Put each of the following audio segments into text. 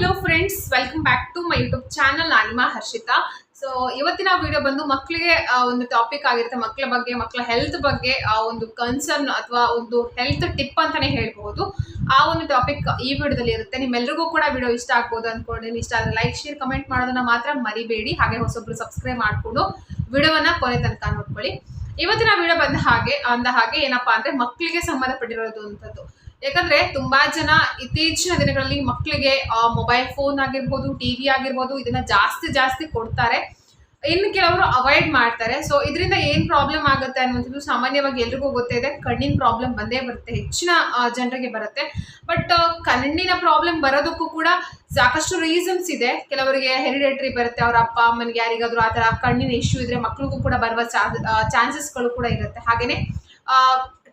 Hello friends welcome back to my YouTube channel Anima Harshita so ಇವತ್ತಿನ video ಬಂದು ಮಕ್ಕಳಿಗೆ ಒಂದು ಟಾಪಿಕ್ ಆಗಿರುತ್ತೆ. ಮಕ್ಕಳ ಬಗ್ಗೆ ಮಕ್ಕಳ ಹೆಲ್ತ್ ಬಗ್ಗೆ, ಆ, ಒಂದು ಕನ್ಸರ್ನ್ ಅಥವಾ ಒಂದು ಹೆಲ್ತ್ ಟಿಪ್ ಅಂತಾನೆ ಹೇಳ್ಬಹುದು. ಆ ಒಂದು ಟಾಪಿಕ್ ಈ ವಿಡಿಯೋದಲ್ಲಿ ಇರುತ್ತೆ. ನಿಮ್ಮೆಲ್ಲರಿಗೂ ಕೂಡ ವಿಡಿಯೋ ಇಷ್ಟ ಆಗ್ಬೋದು ಅನ್ಕೊಂಡಿದ್ದೀನಿ ಇಷ್ಟ ಆದರೆ ಲೈಕ್ ಶೇರ್ ಕಮೆಂಟ್ ಮಾಡೋದನ್ನ ಮಾತ್ರ ಮರಿಬೇಡಿ. ಹಾಗೆ ಹೊಸೊಬ್ರು ಸಬ್ಸ್ಕ್ರೈಬ್ ಮಾಡಿಕೊಂಡು ವಿಡಿಯೋವನ್ನ ಕೊನೆ ತನಕ ನೋಡ್ಕೊಳ್ಳಿ. ಇವತ್ತಿನ ವಿಡಿಯೋ ಬಂದ ಹಾಗೆ, ಅಂದ ಹಾಗೆ ಏನಪ್ಪಾ ಅಂದ್ರೆ ಮಕ್ಕಳಿಗೆ ಸಂಬಂಧಪಟ್ಟಿರೋದು ಅಂತದ್ದು. ಯಾಕಂದ್ರೆ ತುಂಬಾ ಜನ ಇತ್ತೀಚಿನ ದಿನಗಳಲ್ಲಿ ಮಕ್ಕಳಿಗೆ ಮೊಬೈಲ್ ಫೋನ್ ಆಗಿರ್ಬೋದು ಟಿವಿ ಆಗಿರ್ಬೋದು, ಇದನ್ನ ಜಾಸ್ತಿ ಜಾಸ್ತಿ ಕೊಡ್ತಾರೆ. ಇನ್ನು ಕೆಲವರು ಅವಾಯ್ಡ್ ಮಾಡ್ತಾರೆ. ಸೊ ಇದರಿಂದ ಏನು ಪ್ರಾಬ್ಲಮ್ ಆಗುತ್ತೆ ಅನ್ನುವಂಥದ್ದು ಸಾಮಾನ್ಯವಾಗಿ ಎಲ್ರಿಗೂ ಇದೆ. ಕಣ್ಣಿನ ಪ್ರಾಬ್ಲಮ್ ಬಂದೇ ಬರುತ್ತೆ, ಹೆಚ್ಚಿನ ಜನರಿಗೆ ಬರುತ್ತೆ. ಬಟ್ ಕಣ್ಣಿನ ಪ್ರಾಬ್ಲಮ್ ಬರೋದಕ್ಕೂ ಕೂಡ ಸಾಕಷ್ಟು ರೀಸನ್ಸ್ ಇದೆ. ಕೆಲವರಿಗೆ ಹೆರಿಡೇಟ್ರಿ ಬರುತ್ತೆ, ಅವ್ರ ಅಪ್ಪ ಅಮ್ಮನಿಗೆ ಯಾರಿಗಾದರೂ ಆ ಥರ ಕಣ್ಣಿನ ಇಶ್ಯೂ ಇದ್ರೆ ಮಕ್ಳಿಗೂ ಕೂಡ ಬರುವ ಚಾನ್ಸಸ್ಗಳು ಕೂಡ ಇರುತ್ತೆ. ಹಾಗೇನೆ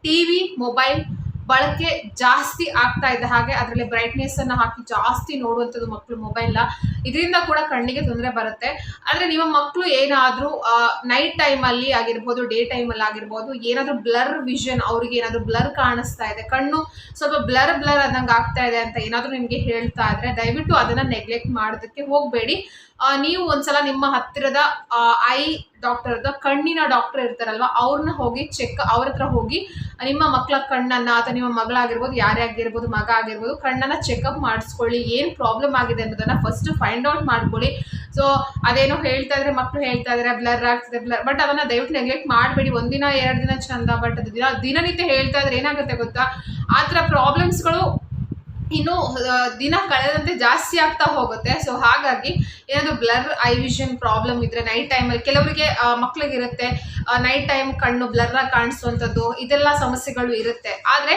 ಟಿವಿ ಮೊಬೈಲ್ ಬಳಕೆ ಜಾಸ್ತಿ ಆಗ್ತಾ ಇದ್ದ ಹಾಗೆ ಅದರಲ್ಲಿ ಬ್ರೈಟ್ನೆಸ್ ಅನ್ನ ಹಾಕಿ ಜಾಸ್ತಿ ನೋಡುವಂಥದ್ದು ಮಕ್ಕಳು ಮೊಬೈಲ್ನ ಇದರಿಂದ ಕೂಡ ಕಣ್ಣಿಗೆ ತೊಂದರೆ ಬರುತ್ತೆ. ಆದರೆ ನಿಮ್ಮ ಮಕ್ಕಳು ಏನಾದರೂ ನೈಟ್ ಟೈಮ್ ಅಲ್ಲಿ ಆಗಿರ್ಬೋದು ಡೇ ಟೈಮ್ ಅಲ್ಲಿ ಆಗಿರ್ಬೋದು, ಏನಾದರೂ ಬ್ಲರ್ ವಿಷನ್ ಅವ್ರಿಗೆ ಏನಾದರೂ ಬ್ಲರ್ ಕಾಣಿಸ್ತಾ ಇದೆ, ಕಣ್ಣು ಸ್ವಲ್ಪ ಬ್ಲರ್ ಬ್ಲರ್ ಆದಂಗೆ ಆಗ್ತಾ ಇದೆ ಅಂತ ಏನಾದರೂ ನಿಮಗೆ ಹೇಳ್ತಾ ಇದ್ರೆ ದಯವಿಟ್ಟು ಅದನ್ನ ನೆಗ್ಲೆಕ್ಟ್ ಮಾಡೋದಕ್ಕೆ ಹೋಗಬೇಡಿ. ನೀವು ಒಂದ್ಸಲ ನಿಮ್ಮ ಹತ್ತಿರದ ಐ ಡಾಕ್ಟರ್ ಕಣ್ಣಿನ ಡಾಕ್ಟರ್ ಇರ್ತಾರಲ್ವಾ, ಅವ್ರನ್ನ ಹೋಗಿ ಚೆಕ್, ಅವ್ರ ಹತ್ರ ಹೋಗಿ ನಿಮ್ಮ ಮಕ್ಕಳ ಕಣ್ಣನ್ನ ಅಥವಾ ನಿಮ್ಮ ಮಗಳಾಗಿರ್ಬೋದು, ಯಾರೇ ಆಗಿರ್ಬೋದು, ಮಗ ಆಗಿರ್ಬೋದು, ಕಣ್ಣನ್ನ ಚೆಕಪ್ ಮಾಡಿಸ್ಕೊಳ್ಳಿ, ಏನು ಪ್ರಾಬ್ಲಮ್ ಆಗಿದೆ ಅನ್ನೋದನ್ನ ಫಸ್ಟ್ ಫೈಂಡ್ ಔಟ್ ಮಾಡ್ಕೊಳ್ಳಿ. ಸೊ ಅದೇನೋ ಹೇಳ್ತಾ ಇದ್ರೆ ಮಕ್ಕಳು ಹೇಳ್ತಾ ಇದ್ರೆ ಬ್ಲರ್ ಆಗ್ತಿದೆ ಬ್ಲರ್ ಬಟ್ ಅದನ್ನ ದಯವಿಟ್ಟು ನೆಗ್ಲೆಕ್ಟ್ ಮಾಡಬೇಡಿ. ಒಂದಿನ, ಎರಡು ದಿನ ಚಂದ ಬಟ್ ಅದು ದಿನ, ದಿನನಿತ್ಯ ಹೇಳ್ತಾ ಇದ್ರೆ ಏನಾಗುತ್ತೆ ಗೊತ್ತಾ? ಆ ಥರ ಪ್ರಾಬ್ಲಮ್ಸ್ಗಳು ಇನ್ನು ದಿನ ಕಳೆದಂತೆ ಜಾಸ್ತಿ ಆಗ್ತಾ ಹೋಗುತ್ತೆ. ಸೊ ಹಾಗಾಗಿ ಏನಾದರೂ ಬ್ಲರ್ ಐ ವಿಷನ್ ಪ್ರಾಬ್ಲಮ್ ಇದ್ರೆ ನೈಟ್ ಟೈಮಲ್ಲಿ ಕೆಲವರಿಗೆ ಮಕ್ಳಿಗಿರುತ್ತೆ. ನೈಟ್ ಟೈಮ್ ಕಣ್ಣು ಬ್ಲರ್ ಆಗಿ ಕಾಣಿಸುವಂಥದ್ದು ಇದೆಲ್ಲ ಸಮಸ್ಯೆಗಳು ಇರುತ್ತೆ. ಆದರೆ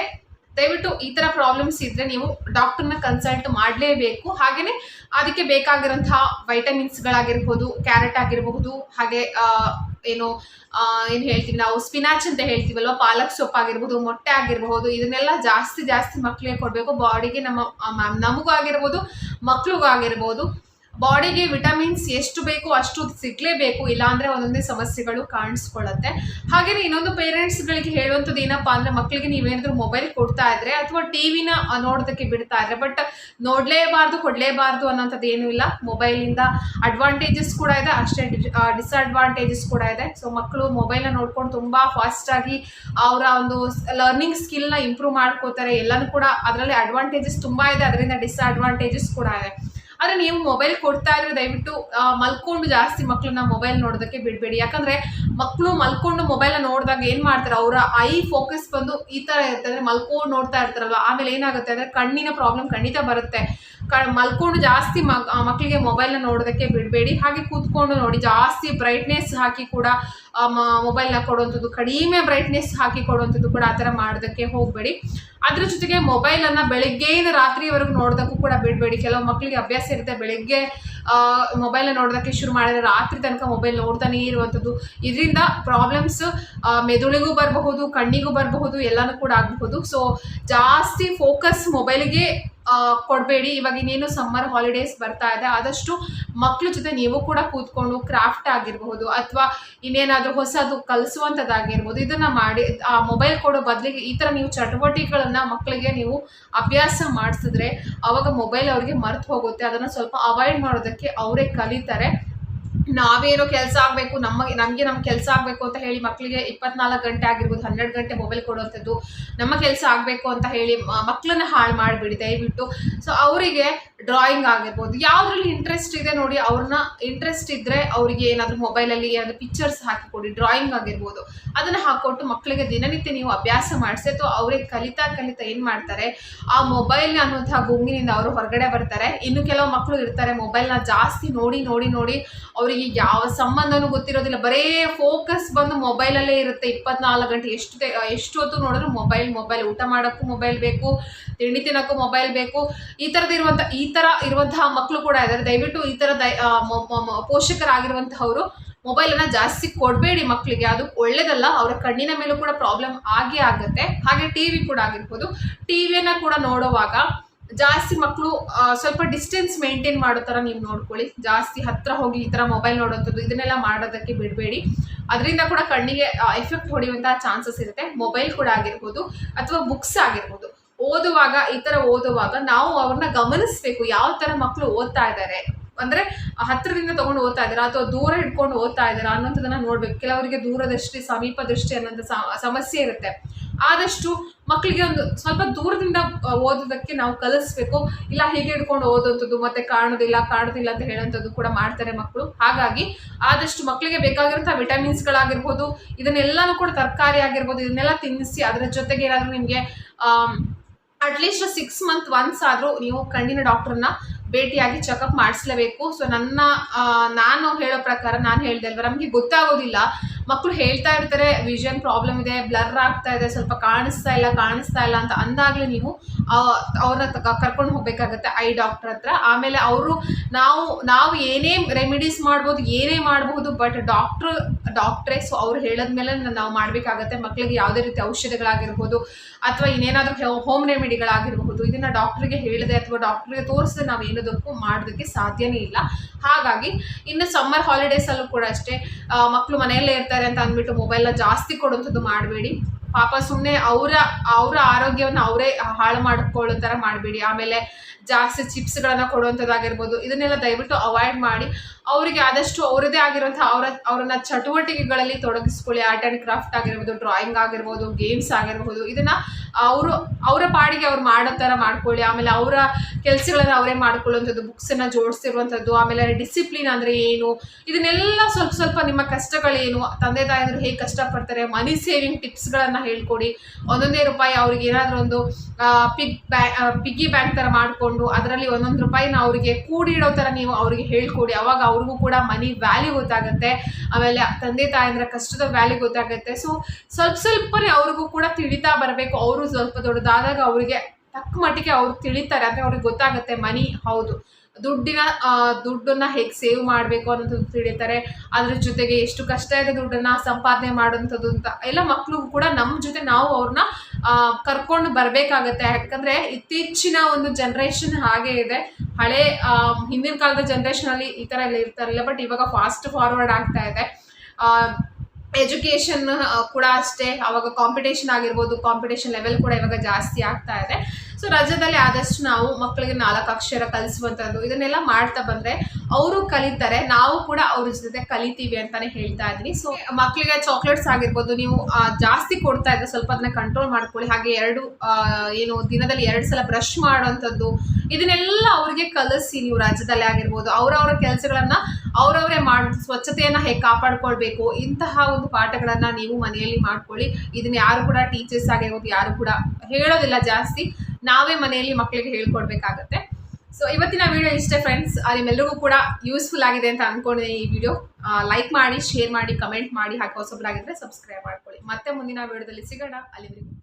ದಯವಿಟ್ಟು ಈ ಥರ ಪ್ರಾಬ್ಲಮ್ಸ್ ಇದ್ರೆ ನೀವು ಡಾಕ್ಟರ್ನ ಕನ್ಸಲ್ಟ್ ಮಾಡಲೇಬೇಕು. ಹಾಗೆಯೇ ಅದಕ್ಕೆ ಬೇಕಾಗಿರೋಂತಹ ವೈಟಮಿನ್ಸ್ಗಳಾಗಿರ್ಬೋದು ಕ್ಯಾರೆಟ್ ಆಗಿರಬಹುದು, ಹಾಗೆ ಏನು ಏನು ಹೇಳ್ತೀವಿ ನಾವು ಸ್ಪಿನಾಚ್ ಅಂತ ಹೇಳ್ತೀವಲ್ವ, ಪಾಲಕ್ ಸೊಪ್ಪು ಆಗಿರ್ಬೋದು, ಮೊಟ್ಟೆ ಆಗಿರಬಹುದು, ಇದನ್ನೆಲ್ಲ ಜಾಸ್ತಿ ಜಾಸ್ತಿ ಮಕ್ಕಳಿಗೆ ಕೊಡಬೇಕು. ಬಾಡಿಗೆ ನಮ್ಮ ನಮಗೂ ಆಗಿರ್ಬೋದು ಮಕ್ಕಳಿಗೂ ಆಗಿರ್ಬೋದು. ಬಾಡಿಗೆ ವಿಟಮಿನ್ಸ್ ಎಷ್ಟು ಬೇಕು ಅಷ್ಟು ಸಿಗ್ಲೇಬೇಕು ಇಲ್ಲಾಂದರೆ ಒಂದೊಂದೇ ಸಮಸ್ಯೆಗಳು ಕಾಣಿಸ್ಕೊಳ್ಳುತ್ತೆ. ಹಾಗೆಯೇ ಇನ್ನೊಂದು ಪೇರೆಂಟ್ಸ್ಗಳಿಗೆ ಹೇಳುವಂಥದ್ದು ಏನಪ್ಪಾ ಅಂದ್ರೆ ಮಕ್ಕಳಿಗೆ ನೀವೇನಾದ್ರೂ ಮೊಬೈಲ್ ಕೊಡ್ತಾ ಇದ್ರೆ ಅಥವಾ ಟಿವಿನ ನೋಡೋದಕ್ಕೆ ಬಿಡ್ತಾ ಇದ್ರೆ, ಬಟ್ ನೋಡಲೇಬಾರ್ದು, ಕೊಡಲೇಬಾರ್ದು ಅನ್ನೋಂಥದ್ದು ಏನೂ ಇಲ್ಲ. ಮೊಬೈಲಿಂದ ಅಡ್ವಾಂಟೇಜಸ್ ಕೂಡ ಇದೆ, ಅಷ್ಟೇ ಡಿಸ್ಅಡ್ವಾಂಟೇಜಸ್ ಕೂಡ ಇದೆ. ಸೊ ಮಕ್ಕಳು ಮೊಬೈಲ್ನ ನೋಡ್ಕೊಂಡು ತುಂಬಾ ಫಾಸ್ಟ್ ಆಗಿ ಅವರ ಒಂದು ಲರ್ನಿಂಗ್ ಸ್ಕಿಲ್ನ ಇಂಪ್ರೂವ್ ಮಾಡ್ಕೋತಾರೆ. ಎಲ್ಲನೂ ಕೂಡ ಅದರಲ್ಲಿ ಅಡ್ವಾಂಟೇಜಸ್ ತುಂಬಾ ಇದೆ, ಅದರಿಂದ ಡಿಸ್ಅಡ್ವಾಂಟೇಜಸ್ ಕೂಡ ಇದೆ. ಆದ್ರೆ ನೀವು ಮೊಬೈಲ್ ಕೊಡ್ತಾ ಇದ್ರೆ ದಯವಿಟ್ಟು ಮಲ್ಕೊಂಡು ಜಾಸ್ತಿ ಮಕ್ಕಳನ್ನ ಮೊಬೈಲ್ ನೋಡೋದಕ್ಕೆ ಬಿಡಬೇಡಿ. ಯಾಕಂದ್ರೆ ಮಕ್ಕಳು ಮಲ್ಕೊಂಡು ಮೊಬೈಲ್ ನೋಡಿದಾಗ ಏನು ಮಾಡ್ತಾರೆ? ಅವರ ಐ ಫೋಕಸ್ ಬಂದು ಈ ತರ ಇರುತ್ತೆ ಅಂದ್ರೆ ಮಲ್ಕೊಂಡು ನೋಡ್ತಾ ಇರ್ತಾರಲ್ವ? ಆಮೇಲೆ ಏನಾಗುತ್ತೆ ಅಂದ್ರೆ ಕಣ್ಣಿನ ಪ್ರಾಬ್ಲಮ್ ಖಂಡಿತ ಬರುತ್ತೆ. ಮಲ್ಕೊಂಡು ಜಾಸ್ತಿ ಮಕ್ ಮಕ್ಕಳಿಗೆ ಮೊಬೈಲ್ನ ನೋಡೋದಕ್ಕೆ ಬಿಡಬೇಡಿ. ಹಾಗೆ ಕೂತ್ಕೊಂಡು ನೋಡಿ, ಜಾಸ್ತಿ ಬ್ರೈಟ್ನೆಸ್ ಹಾಕಿ ಕೂಡ ಮೊಬೈಲ್ನ ಕೊಡುವಂಥದ್ದು, ಕಡಿಮೆ ಬ್ರೈಟ್ನೆಸ್ ಹಾಕಿ ಕೊಡುವಂಥದ್ದು ಕೂಡ ಆ ಥರ ಮಾಡೋದಕ್ಕೆ ಹೋಗಬೇಡಿ. ಅದ್ರ ಜೊತೆಗೆ ಮೊಬೈಲನ್ನು ಬೆಳಗ್ಗೆಯಿಂದ ರಾತ್ರಿವರೆಗೂ ನೋಡೋದಕ್ಕೂ ಕೂಡ ಬಿಡಬೇಡಿ. ಕೆಲವು ಮಕ್ಕಳಿಗೆ ಅಭ್ಯಾಸ ಇರುತ್ತೆ, ಬೆಳಗ್ಗೆ ಮೊಬೈಲ್ನ ನೋಡೋದಕ್ಕೆ ಶುರು ಮಾಡಿದರೆ ರಾತ್ರಿ ತನಕ ಮೊಬೈಲ್ ನೋಡ್ತಾನೇ ಇರುವಂಥದ್ದು. ಇದರಿಂದ ಪ್ರಾಬ್ಲಮ್ಸ್ ಮೆದುಳಿಗೂ ಬರಬಹುದು, ಕಣ್ಣಿಗೂ ಬರಬಹುದು, ಎಲ್ಲನೂ ಕೂಡ ಆಗಬಹುದು. ಸೊ ಜಾಸ್ತಿ ಫೋಕಸ್ ಮೊಬೈಲ್ಗೆ ಕೊಡಬೇಡಿ. ಇವಾಗ ಇನ್ನೇನು ಸಮ್ಮರ್ ಹಾಲಿಡೇಸ್ ಬರ್ತಾ ಇದೆ. ಆದಷ್ಟು ಮಕ್ಕಳ ಜೊತೆ ನೀವು ಕೂಡ ಕೂತ್ಕೊಂಡು ಕ್ರಾಫ್ಟ್ ಆಗಿರಬಹುದು ಅಥವಾ ಇನ್ನೇನಾದರೂ ಹೊಸದು ಕಲಿಸುವಂಥದ್ದಾಗಿರ್ಬೋದು ಇದನ್ನು ಮಾಡಿ, ಆ ಮೊಬೈಲ್ ಕೊಡೋ ಬದಲಿಗೆ ಈ ಥರ ನೀವು ಚಟುವಟಿಕೆಗಳನ್ನು ಮಕ್ಕಳಿಗೆ ನೀವು ಅಭ್ಯಾಸ ಮಾಡಿಸಿದ್ರೆ ಅವಾಗ ಮೊಬೈಲ್ ಅವ್ರಿಗೆ ಮರ್ತು ಹೋಗುತ್ತೆ. ಅದನ್ನು ಸ್ವಲ್ಪ ಅವಾಯ್ಡ್ ಮಾಡೋದಕ್ಕೆ ಅವರೇ ಕಲಿತಾರೆ. ನಾವೇನೋ ಕೆಲಸ ಆಗಬೇಕು ನಮಗೆ ನಮಗೆ ನಮ್ಮ ಕೆಲಸ ಆಗಬೇಕು ಅಂತ ಹೇಳಿ ಮಕ್ಕಳಿಗೆ ಇಪ್ಪತ್ನಾಲ್ಕು ಗಂಟೆ ಆಗಿರ್ಬೋದು, ಹನ್ನೆರಡು ಗಂಟೆ ಮೊಬೈಲ್ ಕೊಡುವಂಥದ್ದು, ನಮ್ಮ ಕೆಲಸ ಆಗಬೇಕು ಅಂತ ಹೇಳಿ ಮಕ್ಕಳನ್ನ ಹಾಳು ಮಾಡಿಬಿಡಿ, ದಯವಿಟ್ಟು. ಸೊ ಅವರಿಗೆ ಡ್ರಾಯಿಂಗ್ ಆಗಿರ್ಬೋದು, ಯಾವುದ್ರಲ್ಲಿ ಇಂಟ್ರೆಸ್ಟ್ ಇದೆ ನೋಡಿ, ಅವ್ರನ್ನ ಇಂಟ್ರೆಸ್ಟ್ ಇದ್ದರೆ ಅವರಿಗೆ ಏನಾದರೂ ಮೊಬೈಲಲ್ಲಿ ಏನಾದರೂ ಪಿಕ್ಚರ್ಸ್ ಹಾಕಿಕೊಡಿ ಡ್ರಾಯಿಂಗ್ ಆಗಿರ್ಬೋದು. ಅದನ್ನು ಹಾಕ್ಕೊಟ್ಟು ಮಕ್ಕಳಿಗೆ ದಿನನಿತ್ಯ ನೀವು ಅಭ್ಯಾಸ ಮಾಡಿಸಿ, ಅಥವಾ ಅವರಿಗೆ ಕಲಿತಾ ಕಲಿತಾ ಏನು ಮಾಡ್ತಾರೆ, ಆ ಮೊಬೈಲ್ ಅನ್ನುವಂಥ ಗುಂಗಿನಿಂದ ಅವರು ಹೊರಗಡೆ ಬರ್ತಾರೆ. ಇನ್ನು ಕೆಲವು ಮಕ್ಕಳು ಇರ್ತಾರೆ ಮೊಬೈಲ್ನ ಜಾಸ್ತಿ ನೋಡಿ ನೋಡಿ ನೋಡಿ, ಅವರಿಗೆ ಯಾವ ಸಂಬಂಧನೂ ಗೊತ್ತಿರೋದಿಲ್ಲ. ಬರೇ ಫೋಕಸ್ ಬಂದು ಮೊಬೈಲಲ್ಲೇ ಇರುತ್ತೆ. ಇಪ್ಪತ್ನಾಲ್ಕು ಗಂಟೆ ಎಷ್ಟು ಎಷ್ಟು ಹೊತ್ತು ನೋಡಿದ್ರು ಮೊಬೈಲ್ ಮೊಬೈಲ್ ಊಟ ಮಾಡೋಕ್ಕೂ ಮೊಬೈಲ್ ಬೇಕು, ತಿಂಡಿ ತಿನ್ನೋಕ್ಕೂ ಮೊಬೈಲ್ ಬೇಕು. ಈ ಥರದ್ದು ಇರುವಂಥ ಈ ಥರ ಇರುವಂತಹ ಮಕ್ಕಳು ಕೂಡ ಇದ್ದಾರೆ. ದಯವಿಟ್ಟು ಈ ಥರ ದಯ ಪೋಷಕರಾಗಿರುವಂಥವರು ಮೊಬೈಲನ್ನು ಜಾಸ್ತಿ ಕೊಡಬೇಡಿ ಮಕ್ಕಳಿಗೆ ಅದು ಒಳ್ಳೇದಲ್ಲ, ಅವರ ಕಣ್ಣಿನ ಮೇಲೂ ಕೂಡ ಪ್ರಾಬ್ಲಮ್ ಆಗೇ ಆಗುತ್ತೆ. ಹಾಗೆ ಟಿ ವಿ ಕೂಡ ಆಗಿರ್ಬೋದು. ಟಿ ವಿಯನ್ನು ಕೂಡ ನೋಡುವಾಗ ಜಾಸ್ತಿ ಮಕ್ಕಳು ಸ್ವಲ್ಪ ಡಿಸ್ಟೆನ್ಸ್ ಮೇಂಟೈನ್ ಮಾಡೋ ಥರ ನೀವು ನೋಡ್ಕೊಳ್ಳಿ. ಜಾಸ್ತಿ ಹತ್ರ ಹೋಗಿ ಈ ಥರ ಮೊಬೈಲ್ ನೋಡೋಂಥದ್ದು, ಇದನ್ನೆಲ್ಲ ಮಾಡೋದಕ್ಕೆ ಬಿಡಬೇಡಿ. ಅದರಿಂದ ಕೂಡ ಕಣ್ಣಿಗೆ ಎಫೆಕ್ಟ್ ಹೊಡೆಯುವಂತಹ ಚಾನ್ಸಸ್ ಇರುತ್ತೆ. ಮೊಬೈಲ್ ಕೂಡ ಆಗಿರ್ಬೋದು ಅಥವಾ ಬುಕ್ಸ್ ಆಗಿರ್ಬೋದು. ಓದುವಾಗ, ಈ ಥರ ಓದುವಾಗ ನಾವು ಅವ್ರನ್ನ ಗಮನಿಸ್ಬೇಕು, ಯಾವ ತರ ಮಕ್ಕಳು ಓದ್ತಾ ಇದ್ದಾರೆ ಅಂದ್ರೆ ಹತ್ತಿರದಿಂದ ತಗೊಂಡು ಓದ್ತಾ ಇದ್ದಾರಾ, ಅಥವಾ ದೂರ ಇಟ್ಕೊಂಡು ಓದ್ತಾ ಇದ್ದಾರಾ ಅನ್ನೋಂಥದ್ದನ್ನ ನೋಡ್ಬೇಕು. ಕೆಲವರಿಗೆ ದೂರದೃಷ್ಟಿ ಸಮೀಪ ದೃಷ್ಟಿ ಅನ್ನೋಂಥ ಸಮಸ್ಯೆ ಇರುತ್ತೆ. ಆದಷ್ಟು ಮಕ್ಕಳಿಗೆ ಒಂದು ಸ್ವಲ್ಪ ದೂರದಿಂದ ಓದೋದಕ್ಕೆ ನಾವು ಕಲಿಸ್ಬೇಕು. ಇಲ್ಲ ಹೀಗೆ ಹಿಡ್ಕೊಂಡು ಓದೋಂಥದ್ದು ಮತ್ತೆ ಕಾಣೋದಿಲ್ಲ ಕಾಣೋದಿಲ್ಲ ಅಂತ ಹೇಳೋಂಥದ್ದು ಕೂಡ ಮಾಡ್ತಾರೆ ಮಕ್ಕಳು ಹಾಗಾಗಿ ಆದಷ್ಟು ಮಕ್ಕಳಿಗೆ ಬೇಕಾಗಿರುವಂಥ ವಿಟಮಿನ್ಸ್ಗಳಾಗಿರ್ಬೋದು ಇದನ್ನೆಲ್ಲನೂ ಕೂಡ ತರಕಾರಿ ಆಗಿರ್ಬೋದು, ಇದನ್ನೆಲ್ಲ ತಿನ್ನಿಸಿ ಅದರ ಜೊತೆಗೆ ಏನಾದರೂ ನಿಮಗೆ ಅಟ್ಲೀಸ್ಟ್ ಸಿಕ್ಸ್ ಮಂತ್ ಒನ್ಸ್ ಆದರೂ ನೀವು ಕಣ್ಣಿನ ಡಾಕ್ಟ್ರನ್ನ ಭೇಟಿಯಾಗಿ ಚೆಕಪ್ ಮಾಡಿಸ್ಲೇಬೇಕು. ಸೊ ನನ್ನ ನಾನು ಹೇಳೋ ಪ್ರಕಾರ ನಾನು ಹೇಳಿದೆ ಅಲ್ವಾ ನಮಗೆ ಗೊತ್ತಾಗೋದಿಲ್ಲ. ಮಕ್ಕಳು ಹೇಳ್ತಾ ಇರ್ತಾರೆ ವಿಷನ್ ಪ್ರಾಬ್ಲಮ್ ಇದೆ ಬ್ಲರ್ ಆಗ್ತಾ ಇದೆ, ಸ್ವಲ್ಪ ಕಾಣಿಸ್ತಾ ಇಲ್ಲ ಕಾಣಿಸ್ತಾ ಇಲ್ಲ ಅಂತ ಅಂದಾಗಲೇ ನೀವು ಅವ್ರನ್ನ ಕರ್ಕೊಂಡು ಹೋಗ್ಬೇಕಾಗತ್ತೆ, ಐ ಡಾಕ್ಟರ್ ಹತ್ರ. ಆಮೇಲೆ ಅವರು ನಾವು ನಾವು ಏನೇ ರೆಮಿಡೀಸ್ ಮಾಡ್ಬೋದು, ಏನೇ ಮಾಡಬಹುದು ಬಟ್ ಡಾಕ್ಟರ್ ಡಾಕ್ಟ್ರೇ ಸೊ ಅವ್ರು ಹೇಳಿದ್ಮೇಲೆ ನಾವು ಮಾಡಬೇಕಾಗತ್ತೆ. ಮಕ್ಕಳಿಗೆ ಯಾವುದೇ ರೀತಿ ಔಷಧಿಗಳಾಗಿರ್ಬೋದು, ಅಥವಾ ಇನ್ನೇನಾದರೂ ಹೋಮ್ ರೆಮಿಡಿಗಳಾಗಿರಬಹುದು ಇದನ್ನ ಡಾಕ್ಟ್ರಿಗೆ ಹೇಳಿದೆ ಅಥವಾ ಡಾಕ್ಟ್ರಿಗೆ ತೋರಿಸದೆ ನಾವು ಏನದಕ್ಕೂ ಮಾಡೋದಕ್ಕೆ ಸಾಧ್ಯನೇ ಇಲ್ಲ. ಹಾಗಾಗಿ, ಇನ್ನು ಸಮ್ಮರ್ ಹಾಲಿಡೇಸಲ್ಲೂ ಕೂಡ ಅಷ್ಟೇ ಮಕ್ಕಳು ಮನೆಯಲ್ಲೇ ಅಂತ ಅಂದ್ಬಿಟ್ಟು ಮೊಬೈಲ್ನ ಜಾಸ್ತಿ ಕೊಡುವಂಥದ್ದು ಮಾಡಬೇಡಿ. ಪಾಪ ಸುಮ್ಮನೆ ಅವರ ಅವರ ಆರೋಗ್ಯವನ್ನು ಅವರೇ ಹಾಳು ಮಾಡ್ಕೊಳ್ಳೋ ಥರ ಮಾಡಬೇಡಿ. ಆಮೇಲೆ ಜಾಸ್ತಿ ಚಿಪ್ಸ್ಗಳನ್ನು ಕೊಡುವಂಥದ್ದಾಗಿರ್ಬೋದು, ಇದನ್ನೆಲ್ಲ ದಯವಿಟ್ಟು ಅವಾಯ್ಡ್ ಮಾಡಿ, ಅವರಿಗೆ ಆದಷ್ಟು ಅವರದೇ ಆಗಿರುವಂಥ ಅವರ, ಅವರನ್ನ ಚಟುವಟಿಕೆಗಳಲ್ಲಿ ತೊಡಗಿಸ್ಕೊಳ್ಳಿ. ಆರ್ಟ್ ಆ್ಯಂಡ್ ಕ್ರಾಫ್ಟ್ ಆಗಿರ್ಬೋದು ಡ್ರಾಯಿಂಗ್ ಆಗಿರ್ಬೋದು ಗೇಮ್ಸ್ ಆಗಿರ್ಬೋದು, ಇದನ್ನು ಅವರು, ಅವರ ಪಾಡಿಗೆ ಅವ್ರು ಮಾಡೋ ಥರ ಮಾಡ್ಕೊಳ್ಳಿ. ಆಮೇಲೆ ಅವರ ಕೆಲಸಗಳನ್ನು ಅವರೇ ಮಾಡ್ಕೊಳ್ಳುವಂಥದ್ದು ಬುಕ್ಸನ್ನು ಜೋಡಿಸಿರುವಂಥದ್ದು, ಆಮೇಲೆ ಡಿಸಿಪ್ಲಿನ್ ಅಂದರೆ ಏನು, ಇದನ್ನೆಲ್ಲ ಸ್ವಲ್ಪ ಸ್ವಲ್ಪ ನಿಮ್ಮ ಕಷ್ಟಗಳೇನು, ತಂದೆ ತಾಯಂದ್ರು ಹೇಗೆ ಕಷ್ಟಪಡ್ತಾರೆ ಮನಿ ಸೇವಿಂಗ್ ಟಿಪ್ಸ್ಗಳನ್ನು ಹೇಳ್ಕೊಡಿ. ಒಂದೊಂದೇ ರೂಪಾಯಿ ಅವ್ರಿಗೆ ಏನಾದರೂ ಒಂದು ಪಿಗ್ ಬ್ಯಾ ಪಿಗ್ಗಿ ಬ್ಯಾಂಕ್ ಥರ ಮಾಡಿಕೊಂಡು ಅದರಲ್ಲಿ ಒಂದೊಂದು ರೂಪಾಯಿನ ಅವರಿಗೆ ಕೂಡಿಡೋ ಥರ ನೀವು ಅವರಿಗೆ ಹೇಳ್ಕೊಡಿ. ಅವಾಗ ಅವ್ರಿಗೂ ಕೂಡ ಮನಿ ವ್ಯಾಲ್ಯೂ ಗೊತ್ತಾಗುತ್ತೆ. ಆಮೇಲೆ ತಂದೆ ತಾಯಂದ್ರ ಕಷ್ಟದ ವ್ಯಾಲ್ಯೂ ಗೊತ್ತಾಗುತ್ತೆ. ಸೊ ಸ್ವಲ್ಪ ಸ್ವಲ್ಪನೇ ಅವ್ರಿಗೂ ಕೂಡ ತಿಳಿತಾ ಬರಬೇಕು. ಅವರು ಸ್ವಲ್ಪ ದೊಡ್ಡದಾದಾಗ ಅವರಿಗೆ ತಕ್ಕ ಮಟ್ಟಿಗೆ ಅವ್ರು ತಿಳಿತಾರೆ. ಅಂದರೆ ಅವ್ರಿಗೆ ಗೊತ್ತಾಗುತ್ತೆ ಮನಿ ಹೌದು. ದುಡ್ಡಿನ ದುಡ್ಡನ್ನು ಹೇಗೆ ಸೇವ್ ಮಾಡಬೇಕು ಅನ್ನೋದು ತಿಳಿತಾರೆ. ಅದ್ರ ಜೊತೆಗೆ ಎಷ್ಟು ಕಷ್ಟ ಇದೆ ದುಡ್ಡನ್ನ ಸಂಪಾದನೆ ಮಾಡೋಂಥದ್ದು ಅಂತ. ಎಲ್ಲ ಮಕ್ಕಳು ಕೂಡ ನಮ್ಮ ಜೊತೆ ನಾವು ಅವ್ರನ್ನ ಕರ್ಕೊಂಡು ಬರಬೇಕಾಗತ್ತೆ. ಯಾಕಂದರೆ ಇತ್ತೀಚಿನ ಒಂದು ಜನ್ರೇಷನ್ ಹಾಗೆ ಇದೆ. ಹಳೆ ಹಿಂದಿನ ಕಾಲದ ಜನ್ರೇಷನಲ್ಲಿ ಈ ಥರ ಎಲ್ಲ ಇರ್ತಾರಲ್ಲ ಬಟ್ ಇವಾಗ ಫಾಸ್ಟ್ ಫಾರ್ವರ್ಡ್ ಆಗ್ತಾ ಇದೆ. ಎಜುಕೇಷನ್ ಕೂಡ ಅಷ್ಟೇ. ಅವಾಗ ಕಾಂಪಿಟೇಷನ್ ಆಗಿರ್ಬೋದು ಕಾಂಪಿಟೇಷನ್ ಲೆವೆಲ್ ಕೂಡ ಇವಾಗ ಜಾಸ್ತಿ ಆಗ್ತಾ ಇದೆ. ಸೊ ರಾಜ್ಯದಲ್ಲಿ ಆದಷ್ಟು ನಾವು ಮಕ್ಕಳಿಗೆ ನಾಲ್ಕು ಅಕ್ಷರ ಕಲಿಸುವಂಥದ್ದು ಇದನ್ನೆಲ್ಲ ಮಾಡ್ತಾ ಬಂದರೆ ಅವರು ಕಲಿತಾರೆ. ನಾವು ಕೂಡ ಅವ್ರ ಜೊತೆ ಕಲಿತೀವಿ ಅಂತಾನೆ ಹೇಳ್ತಾ ಇದ್ದೀನಿ. ಸೊ ಮಕ್ಕಳಿಗೆ ಚಾಕ್ಲೇಟ್ಸ್ ಆಗಿರ್ಬೋದು, ನೀವು ಜಾಸ್ತಿ ಕೊಡ್ತಾ ಇದ್ದರೆ ಸ್ವಲ್ಪ ಅದನ್ನ ಕಂಟ್ರೋಲ್ ಮಾಡ್ಕೊಳ್ಳಿ. ಹಾಗೆ ಎರಡು ಏನು ದಿನದಲ್ಲಿ ಎರಡು ಸಲ ಬ್ರಷ್ ಮಾಡೋವಂಥದ್ದು ಇದನ್ನೆಲ್ಲ ಅವ್ರಿಗೆ ಕಲಿಸಿ ನೀವು ರಾಜ್ಯದಲ್ಲಿ ಆಗಿರ್ಬೋದು. ಅವರವರ ಕೆಲಸಗಳನ್ನ ಅವರವರೇ ಮಾಡಿ, ಸ್ವಚ್ಛತೆಯನ್ನ ಹೇಗೆ ಕಾಪಾಡ್ಕೊಳ್ಬೇಕು, ಇಂತಹ ಒಂದು ಪಾಠಗಳನ್ನ ನೀವು ಮನೆಯಲ್ಲಿ ಮಾಡ್ಕೊಳ್ಳಿ. ಇದನ್ನ ಯಾರು ಕೂಡ ಟೀಚರ್ಸ್ ಆಗಿರ್ಬೋದು, ಯಾರು ಕೂಡ ಹೇಳೋದಿಲ್ಲ ಜಾಸ್ತಿ. ನಾವೇ ಮನೆಯಲ್ಲಿ ಮಕ್ಕಳಿಗೆ ಹೇಳ್ಕೊಡ್ಬೇಕಾಗತ್ತೆ. ಸೊ ಇವತ್ತಿನ ವಿಡಿಯೋ ಇಷ್ಟೇ ಫ್ರೆಂಡ್ಸ್ ನಿಮ್ಮೆಲ್ಲರಿಗೂ ಕೂಡ ಯೂಸ್ಫುಲ್ ಆಗಿದೆ ಅಂತ ಅನ್ಕೊಂಡಿದ್ದೀನಿ ಈ ವಿಡಿಯೋ ಲೈಕ್ ಮಾಡಿ ಶೇರ್ ಮಾಡಿ ಕಮೆಂಟ್ ಮಾಡಿ ಹಾಕಿ ಹೊಸಬ್ರಾಗಿದ್ರೆ ಸಬ್ಸ್ಕ್ರೈಬ್ ಮಾಡ್ಕೊಳ್ಳಿ. ಮತ್ತೆ ಮುಂದಿನ ವಿಡಿಯೋದಲ್ಲಿ ಸಿಗೋಣ. ಅಲ್ಲಿವರೆಗೂ.